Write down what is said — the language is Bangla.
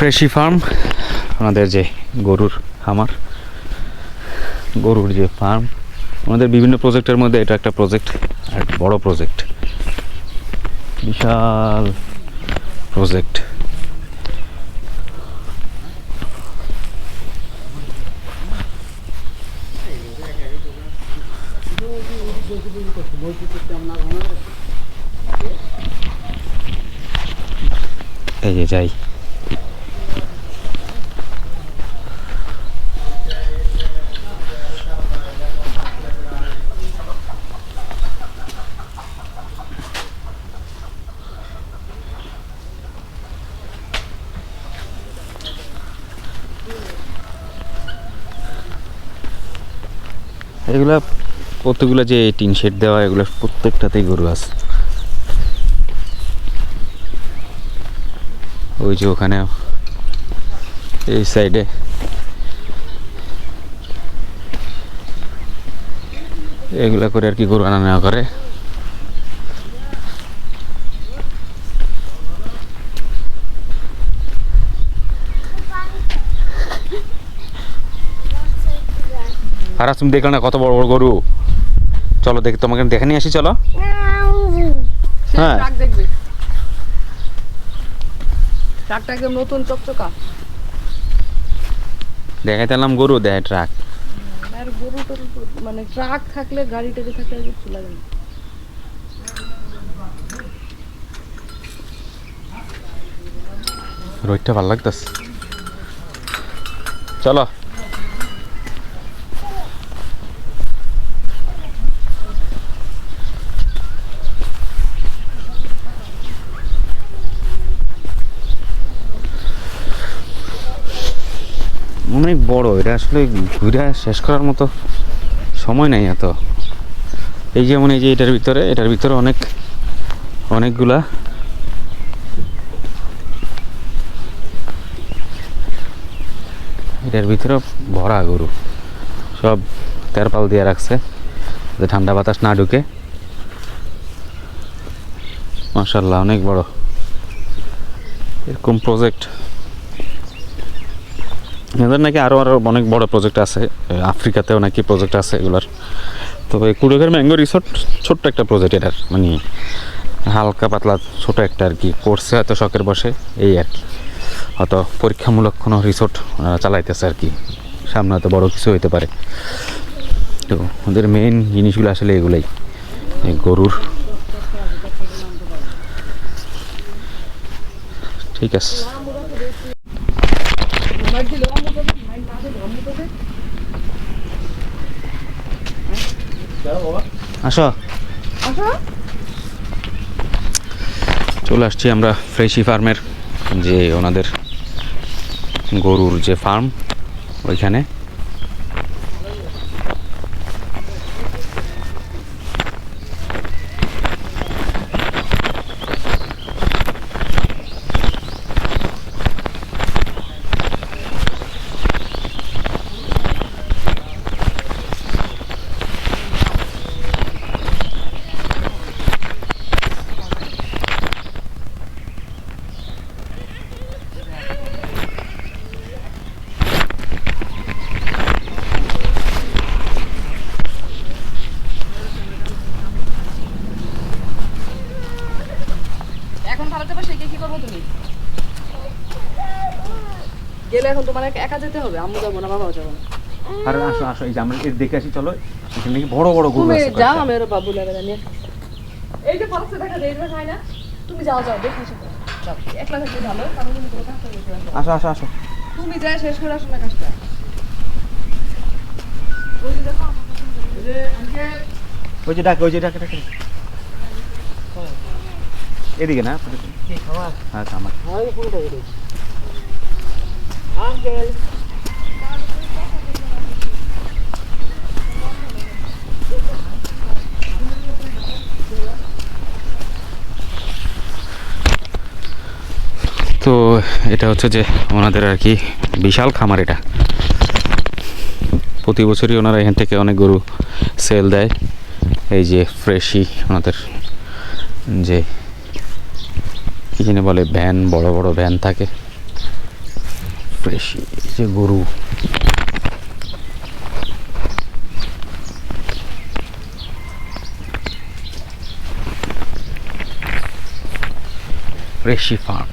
ফ্রেশি ফার্ম আমাদের যে গরুর খামার, গরুর যে ফার্ম আমাদের বিভিন্ন প্রজেক্টের মধ্যে এটা একটা প্রজেক্ট, আর বড় প্রজেক্ট। বিশাল প্রজেক্ট। এই যে যাই। এগুলা প্রত্যেকগুলো যে টিন শেড দেওয়া, এগুলো প্রত্যেকটাতেই গরু আছে। ওই যে ওখানে, এই সাইডে। এগুলা করে আর কি গরু আনা নেওয়া করে। আর আজ তুমি দেখলে না কত বড় বড় গরু? চলো দেখ তোমাকে দেখে নিয়ে আসি চলো। হ্যাঁ। দেখবে। ট্রাকটা একদম নতুন চকচকা। দেখাইতে এলাম গরু দেয় ট্রাক। আর গরু মানে ট্রাক থাকলে গাড়ি টাড়ি থাকলে কিছু লাগে না। রোদটা ভালো লাগতেছে। চলো। অনেক বড়, এটা আসলে ঘুরে শেষ করার মতো সময় নাই এত। এই যেমন এই যে এটার ভিতরে এটার ভিতরে অনেক, অনেকগুলা এটার ভিতরে ভরা গরু। সব তেরপাল দিয়ে রাখছে, যাতে ঠান্ডা বাতাস না ঢুকে। মার্শাল্লাহ অনেক বড়। এরকম প্রজেক্ট এদের নাকি আরও আরও অনেক বড় প্রজেক্ট আছে আফ্রিকাতেও নাকি প্রজেক্ট আছে এগুলার। তো এই কুড়েঘর ম্যাঙ্গো রিসোর্ট ছোট্ট একটা প্রজেক্ট এটার মানে হালকা পাতলা ছোট একটা আর কি করছে হয়তো শখের বসে, এই আর কি। হয়তো পরীক্ষামূলক কোনো রিসোর্ট চালাইতেছে আর কি। সামনে হয়তো বড় কিছু হইতে পারে। তো ওদের মেইন জিনিসগুলো আসলে এগুলোই গরুর। ঠিক আছে। আসো। চলে আসছি আমরা ফ্রেশি ফার্মের যে ওনাদের গরুর যে ফার্ম ওইখানে এখন ভারতে বসে কি কি করব তুমি গেলে এখন তোমার একা- একা যেতে হবে আম্মু যাব না বাবাও যাব না। আর আসো আসো এই যে আমরা এর দেখে আসি চলো। এখানে নাকি বড় বড় গরু তুমি আছে যাও আমি ওর বাবু লাগে এই যে দেখা যায় এটা খাই না। তুমি যাও যাও দেখে আসো। যাও একলা ভালো কারণ তুমি কোনো কাজ করবে আসো। আসো আসো তুমি যা শেষ করে আসো না কাজটা। ওই যে ডাকে ওই যে ডাকে ডাকে এদিকে না হ্যাঁ তো এটা হচ্ছে যে ওনাদের আর কি বিশাল খামার এটা। প্রতি বছরই ওনারা এখান থেকে অনেক গরু সেল দেয়। এই যে ফ্রেশি ওনাদের যে কী বলে ভ্যান, বড় বড় ভ্যান থাকে। ফ্রেশি এই যে গরু ফ্রেশি ফার্ম